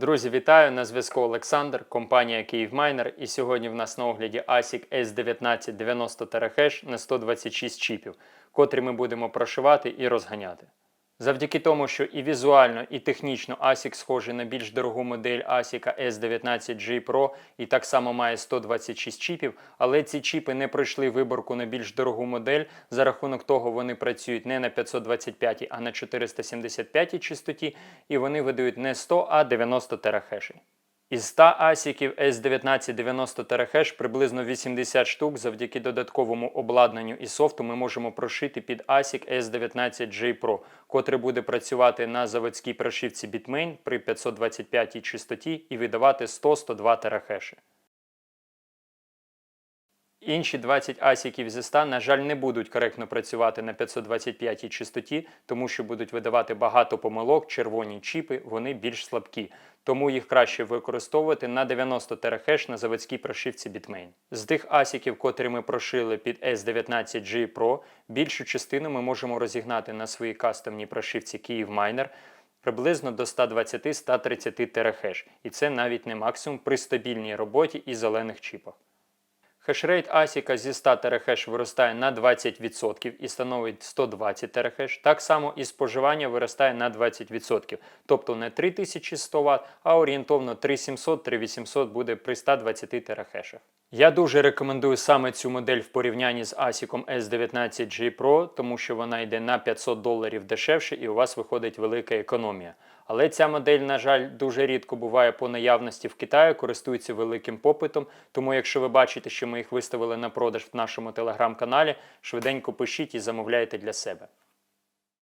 Друзі, вітаю! На зв'язку Олександр, компанія Київмайнер. І сьогодні в нас на огляді ASIC S1990 90 на 126 чіпів, котрі ми будемо прошивати і розганяти. Завдяки тому, що і візуально, і технічно ASIC схожий на більш дорогу модель ASIC S19G Pro і так само має 126 чіпів, але ці чіпи не пройшли виборку на більш дорогу модель. За рахунок того вони працюють не на 525, а на 475 частоті, і вони видають не 100, а 90 терахешей. Із 100 асіків S1990 терахеш приблизно 80 штук завдяки додатковому обладнанню і софту ми можемо прошити під ASIC S19J Pro, котрий буде працювати на заводській прошивці Bitmain при 525 частоті і видавати 100-102 терахеші. Інші 20 асіків зі 100, на жаль, не будуть коректно працювати на 525 й частоті, тому що будуть видавати багато помилок, червоні чіпи, вони більш слабкі. Тому їх краще використовувати на 90 терахеш на заводській прошивці Bitmain. З тих асіків, котрі ми прошили під S19G Pro, більшу частину ми можемо розігнати на своїй кастомній прошивці Kyiv приблизно до 120-130 терахеш. І це навіть не максимум при стабільній роботі і зелених чіпах. Хешрейт ASIC зі 100 терахеш виростає на 20% і становить 120 терахеш. Так само і споживання виростає на 20%. Тобто не 3100 Вт, а орієнтовно 3700-3800 буде при 120 терахешах. Я дуже рекомендую саме цю модель в порівнянні з ASIC S19G Pro, тому що вона йде на 500 доларів дешевше і у вас виходить велика економія. Але ця модель, на жаль, дуже рідко буває по наявності в Китаї, користується великим попитом. Тому, якщо ви бачите, що ми їх виставили на продаж в нашому телеграм-каналі, швиденько пишіть і замовляйте для себе.